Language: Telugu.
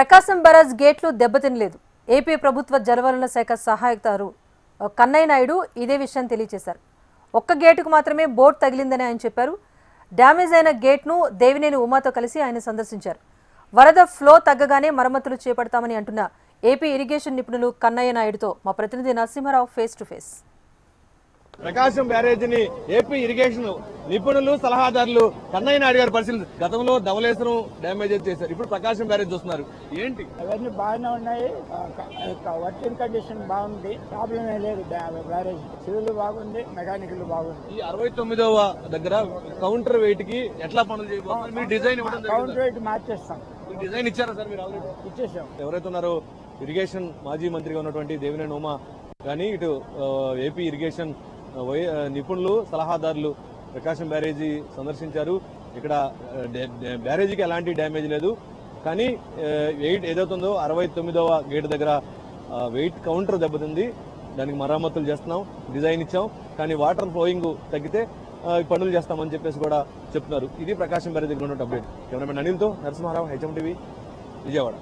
ప్రకాశం బరాజ్ గేట్లు దెబ్బతినలేదు. ఏపీ ప్రభుత్వ జలవనరుల శాఖ సహాయకులు కన్నయ్య నాయుడు ఇదే విషయం తెలియజేశారు ఒక్క గేటుకు మాత్రమే బోట్ తగిలిందని ఆయన చెప్పారు. డ్యామేజ్ అయిన గేట్ను దేవినేని ఉమాతో కలిసి ఆయన సందర్శించారు. వరద ఫ్లో తగ్గగానే మరమ్మతులు చేపడతామని అంటున్న ఏపీ ఇరిగేషన్ నిపుణులు కన్నయ్య నాయుడుతో మా ప్రతినిధి Narasimharao face to face. Prakasam బ్యారేజీని AP irrigation నిపుణులు సలహాదారులు కన్నయ్య నాయుడు గారు పరిశీలి గతంలో ధవలేశ్వరం డ్యామేజ్ చేశారు. ఇప్పుడు ప్రకాశం బ్యారేజ్ చూస్తున్నారు. ఏంటి? అవన్నీ బాగానే ఉన్నాయి. వర్కింగ్ కండిషన్ బాగుంది. ప్రాబ్లం లేదు బ్యా- బ్యారేజ్. సివిల్ బాగుంది మెకానికల్ బాగుంది. ఈ అరవై తొమ్మిదవ దగ్గర కౌంటర్ వెయిట్కి ఎట్లా పనులు చేయబోతున్నారు? మీరు డిజైన్? Counter rate మార్చేస్తాం. మీరు డిజైన్ ఇచ్చారా సార్ మీరు ఆల్రెడీ ఇచ్చేసాం. ఎవరైతే ఉన్నారో ఇరిగేషన్ మాజీ మంత్రిగా ఉన్నటువంటి దేవినేని ఉమా కానీ ఇటు ఏపీ ఇరిగేషన్ వై- నిపుణులు సలహాదారులు ప్రకాశం బ్యారేజీ సందర్శించారు. ఇక్కడ బ్యారేజీకి ఎలాంటి డ్యామేజ్ లేదు. కానీ వెయిట్ ఏదవుతుందో అరవై తొమ్మిదవ గేట్ దగ్గర వెయిట్ కౌంటర్ దెబ్బతింది. దానికి మరమ్మతులు చేస్తున్నాం డిజైన్ ఇచ్చాం. కానీ వాటర్ ఫ్లోయింగ్ తగ్గితే పనులు చేస్తామని చెప్పేసి కూడా చెప్తున్నారు. ఇది ప్రకాశం బ్యారేజీ దగ్గర ఉన్న అప్డేట్. కెమెరామెన్ అనిల్తో నరసింహారావు హెచ్ఎం టీవీ విజయవాడ.